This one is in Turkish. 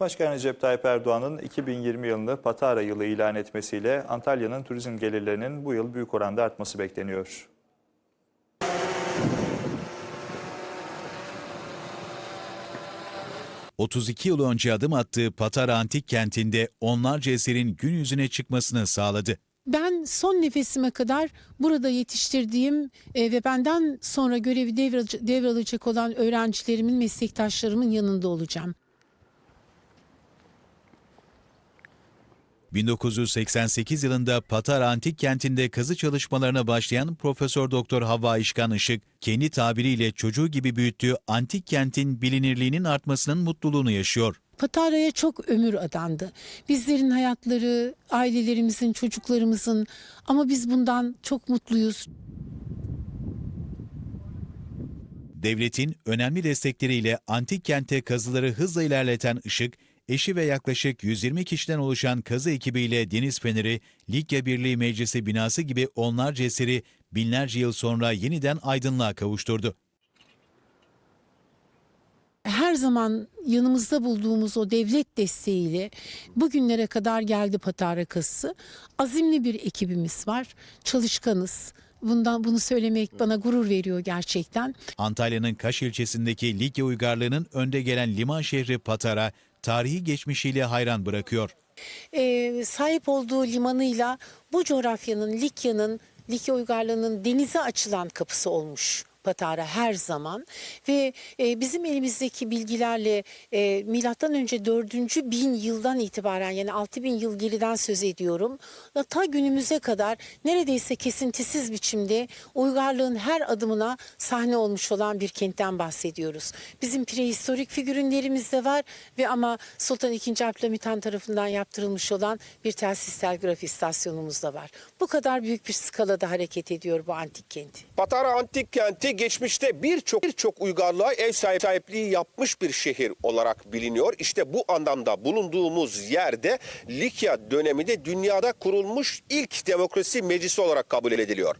Başkan Recep Tayyip Erdoğan'ın 2020 yılını Patara yılı ilan etmesiyle Antalya'nın turizm gelirlerinin bu yıl büyük oranda artması bekleniyor. ...32 yıl önce adım attığı Patara Antik Kenti'nde onlarca eserin gün yüzüne çıkmasını sağladı. Ben son nefesime kadar burada yetiştirdiğim e, ve benden sonra görevi devral- devralacak olan öğrencilerimin, meslektaşlarımın yanında olacağım. 1988 yılında Patara Antik Kenti'nde kazı çalışmalarına başlayan Profesör Doktor Havva İşkan Işık, kendi tabiriyle çocuğu gibi büyüttüğü antik kentin bilinirliğinin artmasının mutluluğunu yaşıyor. Patara'ya çok ömür adandı. Bizlerin hayatları, ailelerimizin, çocuklarımızın ama biz bundan çok mutluyuz. Devletin önemli destekleriyle antik kente kazıları hızla ilerleten Işık, eşi ve yaklaşık 120 kişiden oluşan kazı ekibiyle Deniz Feneri, Likya Birliği Meclisi binası gibi onlarca eseri binlerce yıl sonra yeniden aydınlığa kavuşturdu. Her zaman yanımızda bulduğumuz o devlet desteğiyle bugünlere kadar geldi Patara kazısı. Azimli bir ekibimiz var, çalışkanız. Bundan bunu söylemek bana gurur veriyor gerçekten. Antalya'nın Kaş ilçesindeki Likya uygarlığının önde gelen liman şehri Patara, tarihi geçmişiyle hayran bırakıyor. Ee, sahip olduğu limanıyla bu coğrafyanın, Likya'nın, Likya uygarlığının denize açılan kapısı olmuş. Patara her zaman ve e, bizim elimizdeki bilgilerle e, milattan önce 4. bin yıldan itibaren yani 6000 yıl geriden söz ediyorum. Ta günümüze kadar neredeyse kesintisiz biçimde uygarlığın her adımına sahne olmuş olan bir kentten bahsediyoruz. Bizim prehistorik figürünlerimiz de var ve ama Sultan II. Abdülhamit Han tarafından yaptırılmış olan bir telsiz telgraf istasyonumuz da var. Bu kadar büyük bir skalada hareket ediyor bu antik kenti. Patara Antik Kenti geçmişte birçok birçok uygarlığa ev sahip- sahipliği yapmış bir şehir olarak biliniyor. İşte bu anlamda bulunduğumuz yerde Likya döneminde dünyada kurulmuş ilk demokrasi meclisi olarak kabul ediliyor.